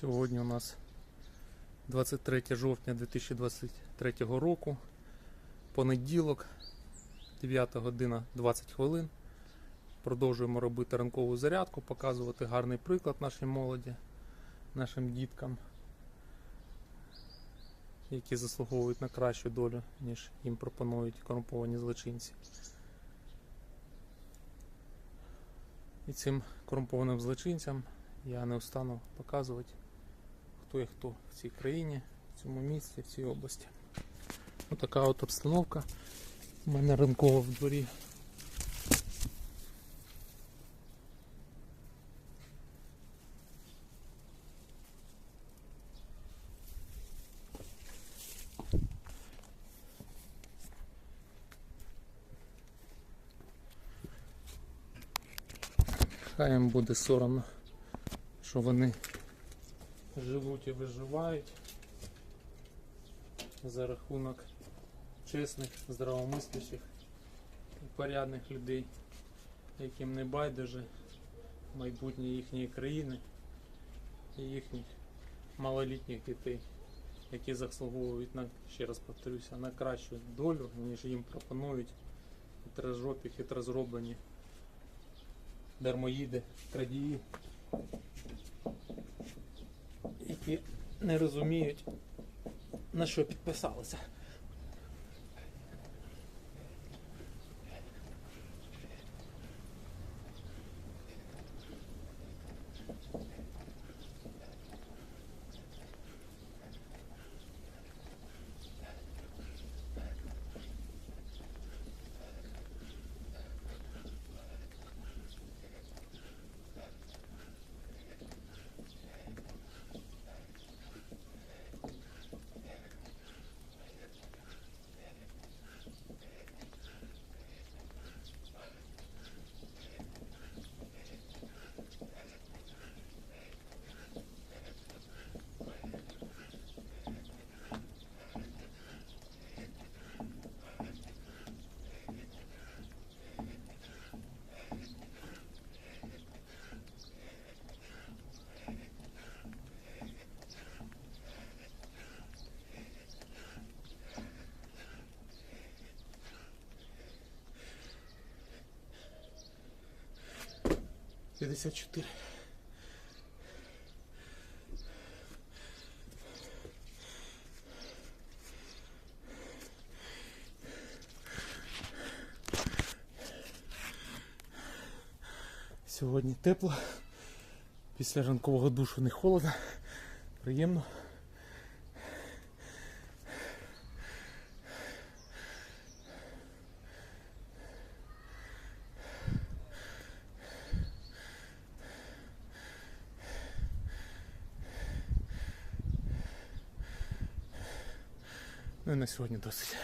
Сьогодні у нас 23 жовтня 2023 року, понеділок, 9 година 20 хвилин. Продовжуємо робити ранкову зарядку, показувати гарний приклад нашій молоді, нашим діткам, які заслуговують на кращу долю, ніж їм пропонують корумповані злочинці. І цим корумпованим злочинцям я не устану показувати, хто є хто в цій країні, в цьому місті, в цій області. Ось така от обстановка. У мене ранкова в дворі. Хай їм буде соромно, що вони живуть і виживають за рахунок чесних, здравомислячих і порядних людей, яким не байдуже майбутнє їхньої країни і їхніх малолітніх дітей, які заслуговують на, ще раз повторюся, на кращу долю, ніж їм пропонують хитрожопі, хитрозроблені дармоїди, крадії, які не розуміють, на що підписалися. П'ятдесят чотири. Сьогодні тепло. Після ранкового душу не холодно. Приємно. Ну і на сьогодні досить.